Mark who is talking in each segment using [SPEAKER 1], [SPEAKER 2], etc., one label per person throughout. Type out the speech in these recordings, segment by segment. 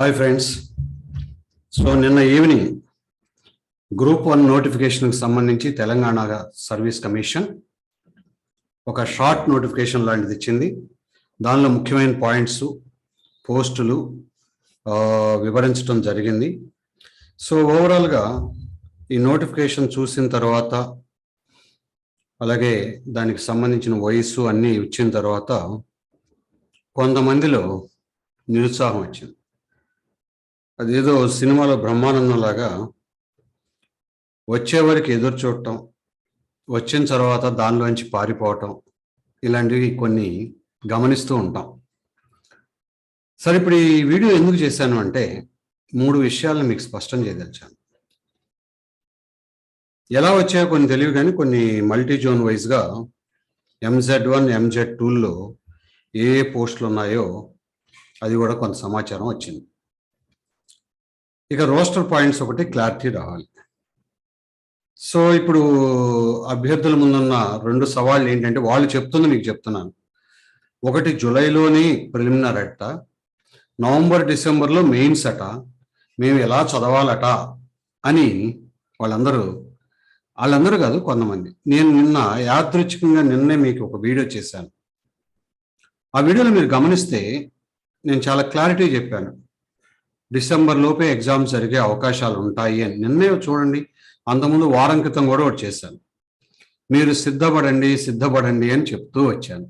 [SPEAKER 1] Hi friends so నిన్న evening group one నోటిఫికేషన్కి సంబంధించి తెలంగాణ సర్వీస్ కమిషన్ ఒక షార్ట్ నోటిఫికేషన్ లాంటిది ఇచ్చింది. దానిలో ముఖ్యమైన పాయింట్స్ పోస్టులు వివరించడం జరిగింది. సో ఓవరాల్గా ఈ నోటిఫికేషన్ చూసిన తర్వాత అలాగే దానికి సంబంధించిన వయస్సు అన్నీ ఇచ్చిన తర్వాత కొంతమందిలో నిరుత్సాహం వచ్చింది. అదేదో సినిమాలో బ్రహ్మానందం లాగా వచ్చేవరకు ఎదురు చూడటం వచ్చిన తర్వాత దానిలోంచి పారిపోవటం ఇలాంటివి కొన్ని గమనిస్తూ ఉంటాం. సరే ఇప్పుడు ఈ వీడియో ఎందుకు చేశాను అంటే మూడు విషయాలను మీకు స్పష్టం చేయదలిచాను. ఎలా వచ్చాయో కొన్ని తెలివి కానీ కొన్ని మల్టీ జోన్ వైజ్గా ఎంజెడ్ వన్ ఎంజెడ్ టూల్లో ఏ ఏ పోస్టులు ఉన్నాయో అది కూడా కొంత సమాచారం వచ్చింది. ఇక రోస్టర్ పాయింట్స్ ఒకటి క్లారిటీ రావాలి. సో ఇప్పుడు అభ్యర్థుల ముందున్న రెండు సవాళ్ళు ఏంటంటే వాళ్ళు చెప్తుంది మీకు చెప్తున్నాను. ఒకటి జూలైలోని ప్రిలిమినర్ అట్ట నవంబర్ డిసెంబర్లో మెయిన్స్ అట మేము ఎలా చదవాలట అని వాళ్ళందరూ వాళ్ళందరూ కాదు కొంతమంది. నేను నిన్న యాదృచ్ఛికంగా నిన్నే మీకు ఒక వీడియో చేశాను. ఆ వీడియోలో మీరు గమనిస్తే నేను చాలా క్లారిటీ చెప్పాను. డిసెంబర్ లోపే ఎగ్జామ్స్ జరిగే అవకాశాలు ఉంటాయి అని నిన్నే చూడండి. అంతకుముందు వారం క్రితం కూడా ఒకటి చేశాను. మీరు సిద్ధపడండి సిద్ధపడండి అని చెప్తూ వచ్చాను.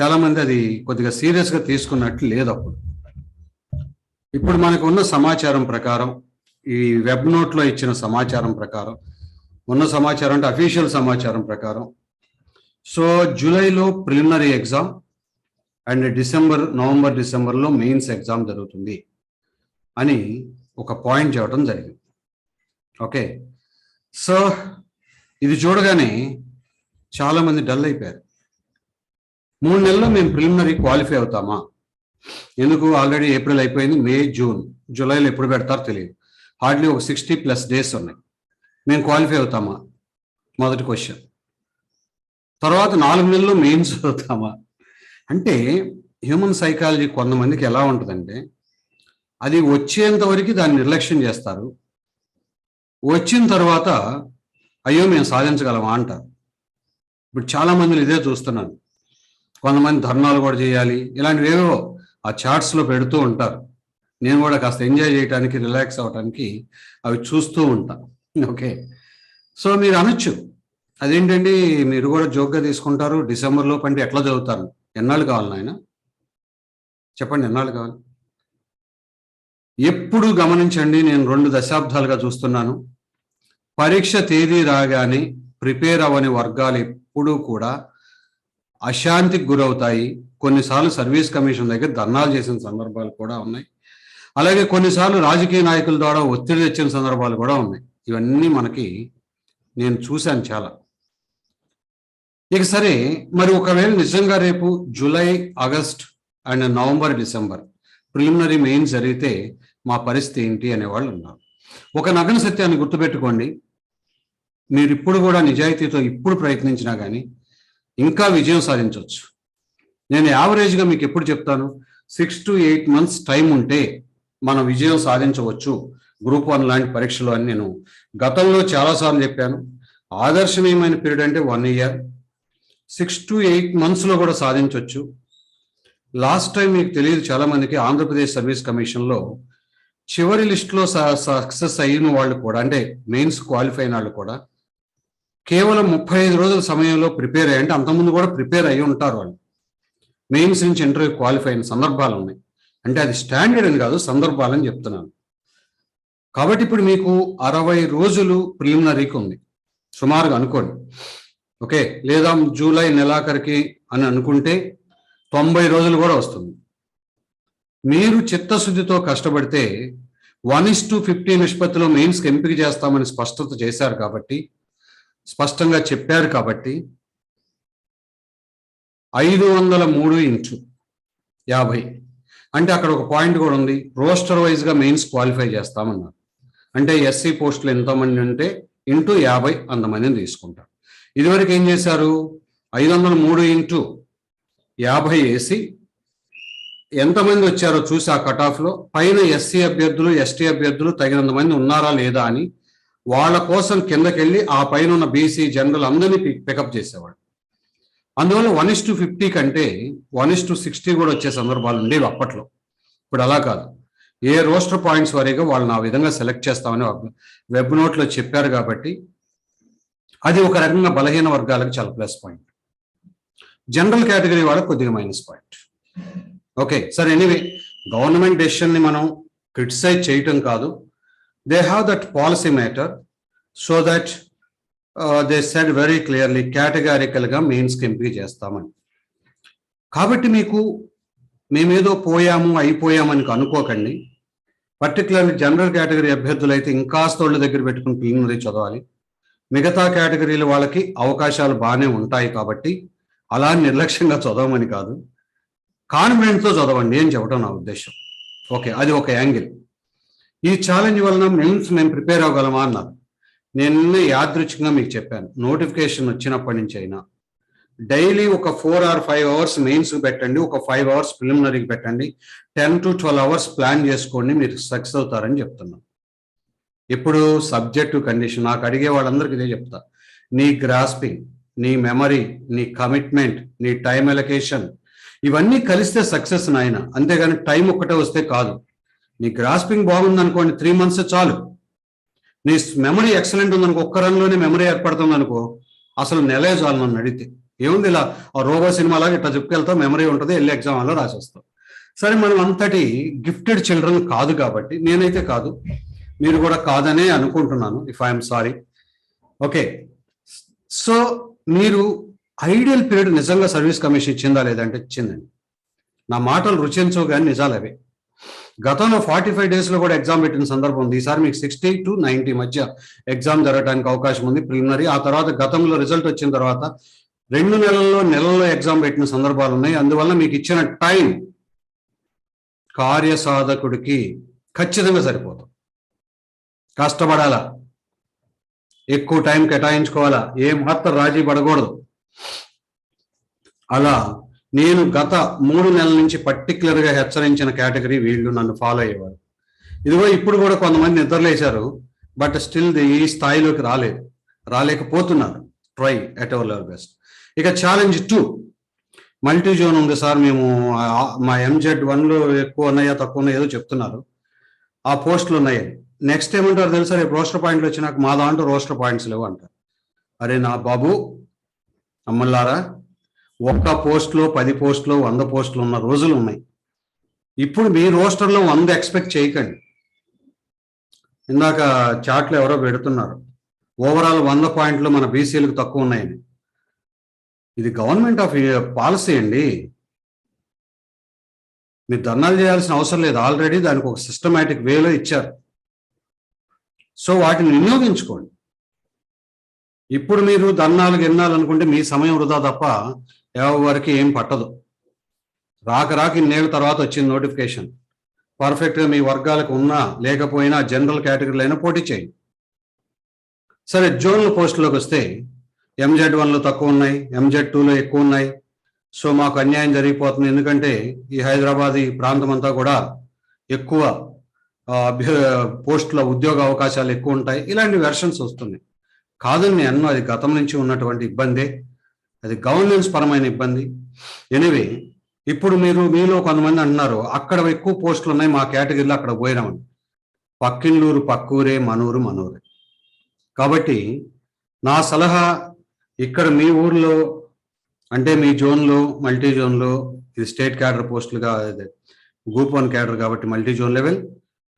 [SPEAKER 1] చాలామంది అది కొద్దిగా సీరియస్గా తీసుకున్నట్లు లేదు అప్పుడు. ఇప్పుడు మనకు ఉన్న సమాచారం ప్రకారం ఈ వెబ్ నోట్లో ఇచ్చిన సమాచారం ప్రకారం ఉన్న సమాచారం అంటే అఫీషియల్ సమాచారం ప్రకారం సో జూలైలో preliminary exam and December November డిసెంబర్లో మెయిన్స్ ఎగ్జామ్ జరుగుతుంది. అని ఒక పాయింట్ చెప్పడం జరిగింది. ఓకే. సో ఇది చూడగానే చాలామంది డల్ అయిపోయారు. మూడు నెలల్లో మేము ప్రిలిమినరీ క్వాలిఫై అవుతామా? ఎందుకు? ఆల్రెడీ ఏప్రిల్ అయిపోయింది మే జూన్. జూలైలో ఎప్పుడు పెడతారో తెలియదు. హార్డ్లీ ఒక సిక్స్టీ ప్లస్ డేస్ ఉన్నాయి. మేము క్వాలిఫై అవుతామా? మొదటి క్వశ్చన్. తర్వాత నాలుగు నెలల్లో మెయిన్స్ అవుతామా అంటే హ్యూమన్ సైకాలజీ కొంతమందికి ఎలా ఉంటుందంటే అది వచ్చేంత వరకు దాన్ని నిర్లక్ష్యం చేస్తారు. వచ్చిన తర్వాత అయ్యో మేము సాధించగలమా అంటారు. ఇప్పుడు చాలా మందిని ఇదే చూస్తున్నాను. కొంతమంది ధర్నాలు కూడా చేయాలి ఇలాంటివేవో ఆ చార్ట్స్లో పెడుతూ ఉంటారు. నేను కూడా కాస్త ఎంజాయ్ చేయడానికి రిలాక్స్ అవ్వటానికి అవి చూస్తూ ఉంటాను ఓకే. సో మీరు అనొచ్చు. అదేంటండి మీరు కూడా జోక్గా తీసుకుంటారు. డిసెంబర్లో పండి ఎట్లా చదువుతారు? ఎన్నాళ్ళు కావాలి నాయన? చెప్పండి ఎన్నాళ్ళు కావాలి? ఎప్పుడు గమనించండి నేను రెండు దశాబ్దాలుగా చూస్తున్నాను. పరీక్ష తేదీ రాగానే ప్రిపేర్ అవ్వని వర్గాలు ఎప్పుడూ కూడా అశాంతికి గురవుతాయి. కొన్నిసార్లు సర్వీస్ కమిషన్ దగ్గర ధర్నాలు చేసిన సందర్భాలు కూడా ఉన్నాయి. అలాగే కొన్నిసార్లు రాజకీయ నాయకుల ద్వారా ఒత్తిడి తెచ్చిన సందర్భాలు కూడా ఉన్నాయి. ఇవన్నీ మనకి నేను చూశాను చాలా. ఇక సరే మరి ఒకవేళ నిజంగా రేపు July August and November December preliminary main జరిగితే మా పరిస్థితి ఏంటి అనేవాళ్ళు ఉన్నారు. ఒక నగన సత్యాన్ని గుర్తుపెట్టుకోండి. మీరు ఇప్పుడు కూడా నిజాయితీతో ఇప్పుడు ప్రయత్నించినా కానీ ఇంకా విజయం సాధించవచ్చు నేను యావరేజ్గా మీకు ఎప్పుడు చెప్తాను? Six to eight months time ఉంటే మనం విజయం సాధించవచ్చు. గ్రూప్ వన్ లాంటి పరీక్షలు అని నేను గతంలో చాలాసార్లు చెప్పాను. ఆదర్శనీయమైన పీరియడ్ అంటే one year. Six to eight మంత్స్లో కూడా సాధించవచ్చు లాస్ట్ టైం మీకు తెలియదు చాలా మందికి ఆంధ్రప్రదేశ్ సర్వీస్ కమిషన్లో చివరి లిస్టులో సక్సెస్ అయిన వాళ్ళు కూడా అంటే మెయిన్స్ క్వాలిఫై అయిన వాళ్ళు కూడా కేవలం ముప్పై ఐదు రోజుల సమయంలో ప్రిపేర్ అయ్యి అంటే అంతకుముందు కూడా ప్రిపేర్ అయ్యి ఉంటారు వాళ్ళు. మెయిన్స్ నుంచి ఇంటర్వ్యూ క్వాలిఫై అయిన సందర్భాలు ఉన్నాయి. అంటే అది స్టాండర్డ్ అని కాదు సందర్భాలని చెప్తున్నాను. కాబట్టి ఇప్పుడు మీకు అరవై రోజులు ప్రిలిమినరీకి ఉంది. సుమారుగా అనుకోండి. ఓకే లేదా జూలై నెలాఖరికి అని అనుకుంటే తొంభై రోజులు కూడా వస్తుంది. మీరు చిత్తశుద్ధితో కష్టపడితే వన్ ఇస్ టు ఫిఫ్టీ నిష్పత్తిలో మెయిన్స్కి ఎంపిక చేస్తామని స్పష్టత చేశారు కాబట్టి స్పష్టంగా చెప్పారు కాబట్టి ఐదు వందల మూడు ఇంచు యాభై. అంటే అక్కడ ఒక పాయింట్ కూడా ఉంది. రోస్టర్ వైజ్గా మెయిన్స్ క్వాలిఫై చేస్తామన్నారు. అంటే ఎస్సీ పోస్టులు ఎంతమంది అంటే ఇంటూ యాభై అంతమందిని తీసుకుంటారు. ఇదివరకు ఏం చేశారు? ఐదు వందల మూడు ఇంటూ యాభై వేసి ఎంతమంది వచ్చారో చూసి ఆ కట్ ఆఫ్లో పైన ఎస్సీ అభ్యర్థులు ఎస్టీ అభ్యర్థులు తగినంత మంది ఉన్నారా లేదా అని వాళ్ళ కోసం కిందకెళ్ళి ఆ పైన ఉన్న బీసీ జనరల్ అందరినీ పికప్ చేసేవాడు. అందువల్ల వన్ ఇస్ టు ఫిఫ్టీ కంటే వన్ ఇస్ టు సిక్స్టీ కూడా వచ్చే సందర్భాలు ఉండేవి అప్పట్లో. ఇప్పుడు అలా కాదు. ఏ రోస్టర్ పాయింట్స్ వరకు వాళ్ళని ఆ విధంగా సెలెక్ట్ చేస్తామని వెబ్ నోట్లో చెప్పారు కాబట్టి అది ఒక రకంగా బలహీన వర్గాలకు చాలా ప్లస్ పాయింట్ జనరల్ కేటగిరీ వాళ్ళకి కొద్దిగా minus point okay sir anyway government డెసిషన్ని మనం క్రిటిసైజ్ చేయటం కాదు they have that policy matter so that they said very clearly కేటగారికల్గా మెయిన్స్కి ఎంపిక చేస్తామని. కాబట్టి మీకు మేమేదో పోయాము అయిపోయామని అనుకోకండి. పర్టికులర్లీ జనరల్ కేటగిరీ అభ్యర్థులు అయితే ఇంకా స్థోళ్ళ దగ్గర పెట్టుకుని ప్రిలిమినరీ చదవాలి. మిగతా కేటగిరీల వాళ్ళకి అవకాశాలు బాగానే ఉంటాయి కాబట్టి అలా నిర్లక్ష్యంగా చదవమని కాదు. కాన్ఫిడెంట్తో చదవండి అని చెప్పడం నా ఉద్దేశం. ఓకే అది ఒక యాంగిల్. ఈ ఛాలెంజ్ వలన మెయిన్స్ మేము ప్రిపేర్ అవ్వగలమా అన్నారు. నిన్న యాదృచ్ఛికంగా మీకు చెప్పాను నోటిఫికేషన్ వచ్చినప్పటి నుంచి అయినా. డైలీ ఒక four or five hours mains పెట్టండి ఒక ఫైవ్ అవర్స్ ప్రిలిమినరీకి పెట్టండి ten to twelve hours plan చేసుకోండి మీరు సక్సెస్ అవుతారని చెప్తున్నాను. ఇప్పుడు సబ్జెక్టు కండిషన్ నాకు అడిగే వాళ్ళందరికీ ఇదే చెప్తా. నీ గ్రాస్పింగ్ నీ మెమరీ నీ కమిట్మెంట్ నీ టైం ఎలకేషన్ ఇవన్నీ కలిస్తే సక్సెస్ నాయన. అంతేగాని టైం ఒక్కటే వస్తే కాదు. నీ గ్రాస్పింగ్ బాగుంది అనుకోండి త్రీ మంత్స్ చాలు. నీ మెమరీ ఎక్సలెంట్ ఉందనుకో ఒక్క రన్లోనే మెమరీ ఏర్పడుతుంది అనుకో అసలు నెలే చాలు నన్ను అడిగితే. ఏముంది ఇలా ఆ రోబో సినిమాలాగా ఇట్లా చెప్పుకెళ్తావు మెమరీ ఉంటుంది వెళ్ళి ఎగ్జామ్ అలా రాసేస్తాం సరే మనం అంతటి గిఫ్టెడ్ చిల్డ్రన్ కాదు కాబట్టి నేనైతే కాదు. మీరు కూడా కాదనే అనుకుంటున్నాను if I'm sorry okay so మీరు ఐడియల్ పీరియడ్ నిజంగా సర్వీస్ కమిషన్ ఇచ్చిందా లేదంటే ఇచ్చిందండి. నా మాటలు రుచించవు కానీ నిజాలు అవే. గతంలో ఫార్టీ ఫైవ్ డేస్లో కూడా ఎగ్జామ్ పెట్టిన సందర్భం ఉంది. ఈసారి మీకు సిక్స్టీ టు నైన్టీ మధ్య ఎగ్జామ్ జరగడానికి అవకాశం ఉంది ప్రిలిమినరీ. ఆ తర్వాత గతంలో రిజల్ట్ వచ్చిన తర్వాత రెండు నెలల్లో నెలల్లో ఎగ్జామ్ పెట్టిన సందర్భాలు ఉన్నాయి. అందువల్ల మీకు ఇచ్చిన టైం కార్యసాధకుడికి ఖచ్చితంగా సరిపోతుంది. కష్టపడాలా? ఎక్కువ టైం కేటాయించుకోవాలా? ఏ మాత్రం రాజీ పడకూడదు. అలా నేను గత మూడు నెలల నుంచి పర్టికులర్గా హెచ్చరించిన కేటగిరీ వీళ్ళు నన్ను ఫాలో అయ్యేవారు. ఇదిగో ఇప్పుడు కూడా కొంతమంది నిద్రలేశారు బట్ స్టిల్ ఈ స్థాయిలోకి రాలేదు. రాలేకపోతున్నారు. Try at our level best ఇక ఛాలెంజ్ టూ మల్టీ జోన్ ఉంది సార్ మేము మా ఎంజెడ్ వన్లో ఎక్కువ ఉన్నాయా తక్కువ ఉన్నాయో ఏదో చెప్తున్నారు. ఆ పోస్టులు ఉన్నాయని నెక్స్ట్ ఏమంటారు తెలుసా రేపు రోస్టర్ పాయింట్లు వచ్చినాక మా దాంట్లో రోస్టర్ పాయింట్స్ లేవు అంటారు. అరే నా బాబు అమ్మల్లారా ఒక్క పోస్ట్లో పది పోస్టులో వంద పోస్టులు ఉన్న రోజులు ఉన్నాయి. ఇప్పుడు మీ రోస్టర్లో వంద ఎక్స్పెక్ట్ చేయకండి. ఇందాక చాట్లు ఎవరో పెడుతున్నారు. ఓవరాల్ వంద పాయింట్లు మన బీసీలకు తక్కువ ఉన్నాయని. ఇది గవర్నమెంట్ ఆఫ్ పాలసీ అండి. మీరు ధర్నాలు చేయాల్సిన అవసరం లేదు. ఆల్రెడీ దానికి ఒక సిస్టమేటిక్ వేలో ఇచ్చారు. సో వాటిని వినియోగించుకోండి. ఇప్పుడు మీరు దన్నాలు గిన్నాలు అనుకుంటే మీ సమయం వృధా తప్ప ఎవరికి ఏం పట్టదు. రాక రాక ఇన్నేళ్ళ తర్వాత వచ్చింది నోటిఫికేషన్. పర్ఫెక్ట్గా మీ వర్గాలకు ఉన్నా లేకపోయినా జనరల్ కేటగిరీలో అయినా పోటీ చేయండి. సరే జోన్ల పోస్టులోకి వస్తే ఎంజెడ్ వన్లో తక్కువ ఉన్నాయి ఎంజెడ్ టూలో ఎక్కువ ఉన్నాయి. సో మాకు అన్యాయం జరిగిపోతుంది. ఎందుకంటే ఈ హైదరాబాద్ ఈ ప్రాంతం అంతా కూడా ఎక్కువ అభ్య పోస్టుల ఉద్యోగ అవకాశాలు ఎక్కువ ఉంటాయి. ఇలాంటి వెర్షన్స్ వస్తున్నాయి. కాదని నేను అన్ను అది గతం నుంచి ఉన్నటువంటి ఇబ్బందే. అది గవర్నెన్స్ పరమైన ఇబ్బంది. ఎనివే ఇప్పుడు మీరు మీలో కొంతమంది అంటున్నారు అక్కడ ఎక్కువ పోస్టులు ఉన్నాయి మా కేటగిరీలో అక్కడ పోయినామని పక్కిండూరు పక్కూరే మనూరు మనూరే. కాబట్టి నా సలహా ఇక్కడ మీ ఊర్లో అంటే మీ జోన్లో మల్టీ జోన్లో ఇది స్టేట్ క్యాడర్ పోస్టులుగా గ్రూప్ వన్ క్యాడర్ కాబట్టి మల్టీ జోన్ లెవెల్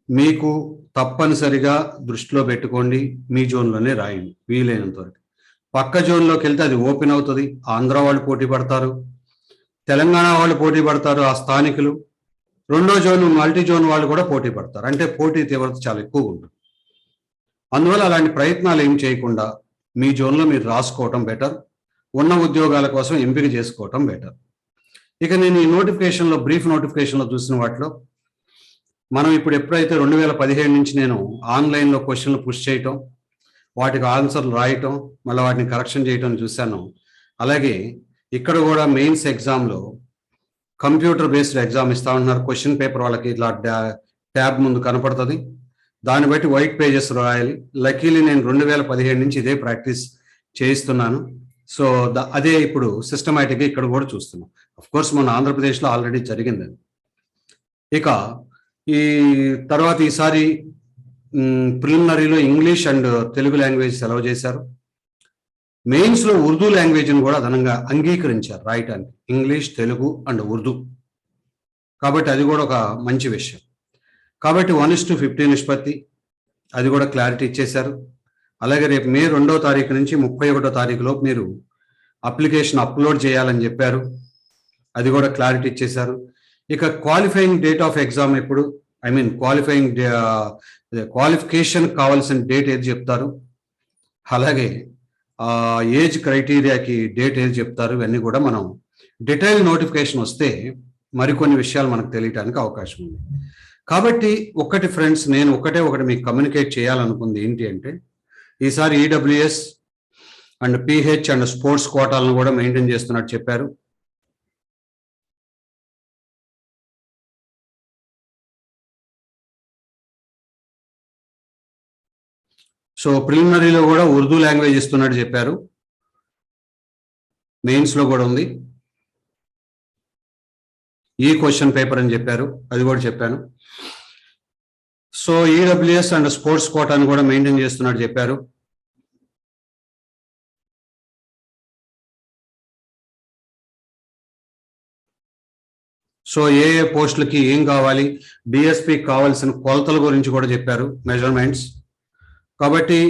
[SPEAKER 1] మీకు తప్పనిసరిగా దృష్టిలో పెట్టుకోండి మీ జోన్లోనే రాయండి వీలైనంత వరకు. పక్క జోన్లోకి వెళ్తే అది ఓపెన్ అవుతుంది ఆంధ్ర వాళ్ళు పోటీ పడతారు తెలంగాణ వాళ్ళు పోటీ పడతారు ఆ స్థానికులు. రెండో జోన్ మల్టీ జోన్ వాళ్ళు కూడా పోటీ పడతారు అంటే పోటీ తీవ్రత చాలా ఎక్కువగా ఉంటుంది. అందువల్ల అలాంటి ప్రయత్నాలు ఏం చేయకుండా మీ జోన్లో మీరు రాసుకోవటం బెటర్ ఉన్న ఉద్యోగాల కోసం ఎంపిక చేసుకోవటం బెటర్. ఇక నేను ఈ నోటిఫికేషన్లో బ్రీఫ్ నోటిఫికేషన్లో చూసిన వాటిలో మనం ఇప్పుడు ఎప్పుడైతే రెండు వేల పదిహేడు నుంచి నేను ఆన్లైన్లో క్వశ్చన్లు పుష్ చేయటం వాటికి ఆన్సర్లు రాయటం మళ్ళీ వాటిని కరెక్షన్ చేయటం చూశాను. అలాగే ఇక్కడ కూడా మెయిన్స్ ఎగ్జామ్లో కంప్యూటర్ బేస్డ్ ఎగ్జామ్ ఇస్తా ఉంటున్నారు. క్వశ్చన్ పేపర్ వాళ్ళకి ఇలా ట్యాబ్ ముందు కనపడుతుంది. దాన్ని బట్టి వైట్ పేజెస్ రాయాలి. లక్కీలీ నేను రెండు వేల పదిహేడు నుంచి ఇదే ప్రాక్టీస్ చేయిస్తున్నాను. సో ద- అదే ఇప్పుడు సిస్టమేటిక్గా ఇక్కడ కూడా చూస్తున్నాం. అఫ్ కోర్స్ మన ఆంధ్రప్రదేశ్లో ఆల్రెడీ జరిగింది ఇక ఈ తర్వాత ఈసారి ప్రిలిమినరీలో ఇంగ్లీష్ అండ్ తెలుగు లాంగ్వేజ్ సెలవు చేశారు. మెయిన్స్లో ఉర్దూ లాంగ్వేజ్ని కూడా అదనంగా అంగీకరించారు రాయటానికి ఇంగ్లీష్ తెలుగు అండ్ ఉర్దూ కాబట్టి అది కూడా ఒక మంచి విషయం. కాబట్టి వన్ ఇస్ టు ఫిఫ్టీ నిష్పత్తి. అది కూడా క్లారిటీ ఇచ్చేశారు. అలాగే రేపు మే రెండో తారీఖు నుంచి ముప్పై ఒకటో తారీఖులోపు మీరు అప్లికేషన్ అప్లోడ్ చేయాలని చెప్పారు. అది కూడా క్లారిటీ ఇచ్చేశారు. ఇక క్వాలిఫైయింగ్ డేట్ ఆఫ్ ఎగ్జామ్ ఎప్పుడు? ఐ మీన్ క్వాలిఫైయింగ్ క్వాలిఫికేషన్ కావాల్సిన డేట్ ఏది చెప్తారు? అలాగే ఏజ్ క్రైటీరియాకి డేట్ ఏది చెప్తారు? ఇవన్నీ కూడా మనం డీటెయిల్ నోటిఫికేషన్ వస్తే మరికొన్ని విషయాలు మనకు తెలియటానికి అవకాశం ఉంది. కాబట్టి ఒకటి ఫ్రెండ్స్ నేను ఒకటే ఒకటి మీకు కమ్యూనికేట్ చేయాలనుకుంది ఏంటి అంటే ఈసారి EWS and PH and sports కోటాలను కూడా మెయింటైన్ చేస్తున్నట్టు చెప్పారు. సో ప్రిలిమినరీలో కూడా ఉర్దూ లాంగ్వేజ్ ఇస్తున్నట్టు చెప్పారు. మెయిన్స్లో కూడా ఉంది. ఈ క్వశ్చన్ పేపర్ అని చెప్పారు. అది కూడా చెప్పాను. సో ఈడబ్ల్యూఎస్ అండ్ స్పోర్ట్స్ కోటాను కూడా మెయింటైన్ చేస్తున్నట్టు చెప్పారు. సో ఏ ఏ పోస్టులకి ఏం కావాలి డిఎస్పి కావాల్సిన కొలతల గురించి కూడా చెప్పారు. మెజర్మెంట్స్ కాబట్టి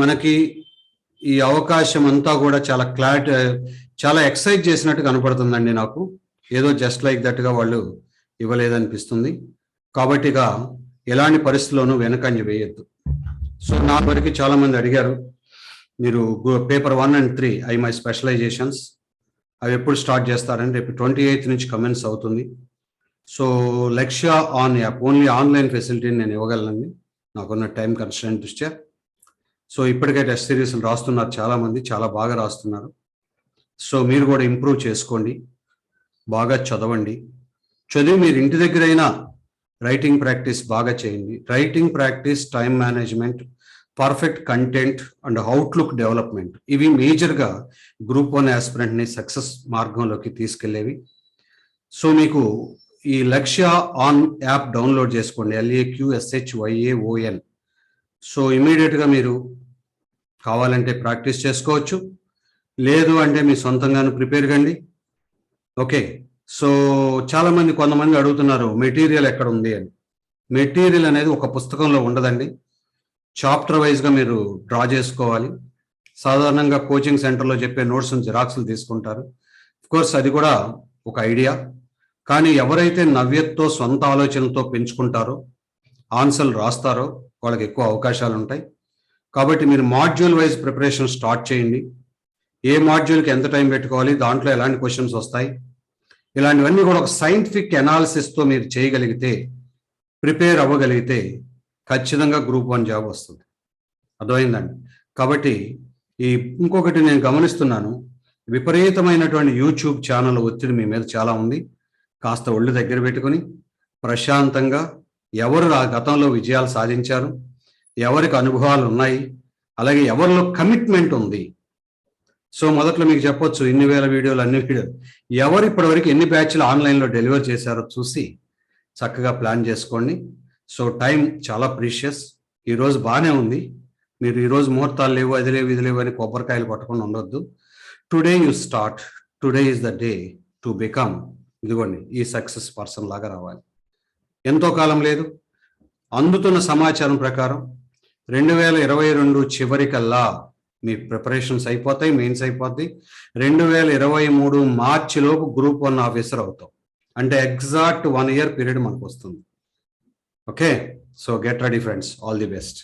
[SPEAKER 1] మనకి ఈ అవకాశం అంతా కూడా చాలా క్లారిటీ చాలా ఎక్సైజ్ చేసినట్టు కనపడుతుందండి నాకు. ఏదో జస్ట్ లైక్ దట్గా వాళ్ళు ఇవ్వలేదనిపిస్తుంది. కాబట్టి ఎలాంటి పరిస్థితుల్లోనూ వెనకంజ వేయొద్దు. సో నా వరకు చాలా మంది అడిగారు మీరు paper one and three I my specialisations అవి ఎప్పుడు స్టార్ట్ చేస్తారని రేపు ట్వంటీ ఎయిత్ నుంచి కమెంట్స్ అవుతుంది. So Lakshya on app only online ఫెసిలిటీని నేను ఇవ్వగలనండి. నాకున్న టైం కన్స్టెంట్ దృష్ట్యా సో ఇప్పటికే టెస్ట్ సిరీస్లు రాస్తున్నారు చాలా మంది చాలా బాగా రాస్తున్నారు. సో మీరు కూడా ఇంప్రూవ్ చేసుకోండి బాగా చదవండి. చదివి మీరు ఇంటి దగ్గర అయినా రైటింగ్ ప్రాక్టీస్ బాగా చేయండి. Writing practice time management perfect content and outlook development ఇవి మేజర్గా గ్రూప్ వన్ యాస్పిరెంట్ని సక్సెస్ మార్గంలోకి తీసుకెళ్ళేవి. సో మీకు ఈ లక్ష్య ఆన్ యాప్ డౌన్లోడ్ చేసుకోండి. L A Q S H Y A O N so ఇమీడియట్గా మీరు కావాలంటే ప్రాక్టీస్ చేసుకోవచ్చు. లేదు అంటే మీ సొంతంగాను ప్రిపేర్ కండి. ఓకే. సో చాలామంది కొంతమంది అడుగుతున్నారు మెటీరియల్ ఎక్కడ ఉంది అని. మెటీరియల్ అనేది ఒక పుస్తకంలో ఉండదండి. చాప్టర్ వైజ్గా మీరు డ్రా చేసుకోవాలి. సాధారణంగా కోచింగ్ సెంటర్లో చెప్పే నోట్స్ జిరాక్స్లు తీసుకుంటారు. కోర్స్ అది కూడా ఒక ఐడియా. కానీ ఎవరైతే నవ్యతతో సొంత ఆలోచనతో పెంచుకుంటారో ఆన్సర్లు రాస్తారో వాళ్ళకి ఎక్కువ అవకాశాలు ఉంటాయి కాబట్టి మీరు మాడ్యూల్ వైజ్ ప్రిపరేషన్ స్టార్ట్ చేయండి. ఏ మాడ్యూల్కి ఎంత టైం పెట్టుకోవాలి దాంట్లో ఎలాంటి క్వశ్చన్స్ వస్తాయి ఇలాంటివన్నీ కూడా ఒక సైంటిఫిక్ అనాలిసిస్తో మీరు చేయగలిగితే ప్రిపేర్ అవ్వగలిగితే ఖచ్చితంగా గ్రూప్ వన్ జాబ్ వస్తుంది. అర్థమైందండి? కాబట్టి ఈ ఇంకొకటి నేను గమనిస్తున్నాను విపరీతమైనటువంటి యూట్యూబ్ ఛానల్ ఒత్తిడి మీ మీద చాలా ఉంది. కాస్త ఒళ్ళు దగ్గర పెట్టుకొని ప్రశాంతంగా ఎవరు ఆ గతంలో విజయాలు సాధించారు ఎవరికి అనుభవాలు ఉన్నాయి అలాగే ఎవరిలో కమిట్మెంట్ ఉంది. సో మొదట్లో మీకు చెప్పొచ్చు ఇన్ని వేల వీడియోలు అన్ని వీడియోలు. ఎవరు ఇప్పటివరకు ఎన్ని బ్యాచ్లు ఆన్లైన్లో డెలివర్ చేశారో చూసి చక్కగా ప్లాన్ చేసుకోండి. సో టైం చాలా ప్రీషియస్. ఈరోజు బాగానే ఉంది. మీరు ఈరోజు ముహూర్తాలు లేవు అది లేవు ఇది లేవు అని కొబ్బరికాయలు పట్టుకొని ఉండొద్దు. Today you start today is the day to become ఇదిగోండి ఈ సక్సెస్ పర్సన్ లాగా రావాలి. ఎంతో కాలం లేదు. అందుతున్న సమాచారం ప్రకారం రెండు వేల ఇరవై రెండు చివరికల్లా మీ ప్రిపరేషన్స్ అయిపోతాయి మెయిన్స్ అయిపోతాయి రెండు వేల ఇరవై మూడు మార్చిలోపు గ్రూప్ వన్ ఆఫీసర్ అవుతాం అంటే ఎగ్జాక్ట్ వన్ ఇయర్ పీరియడ్ మనకు వస్తుంది okay? So get ready friends. All the best.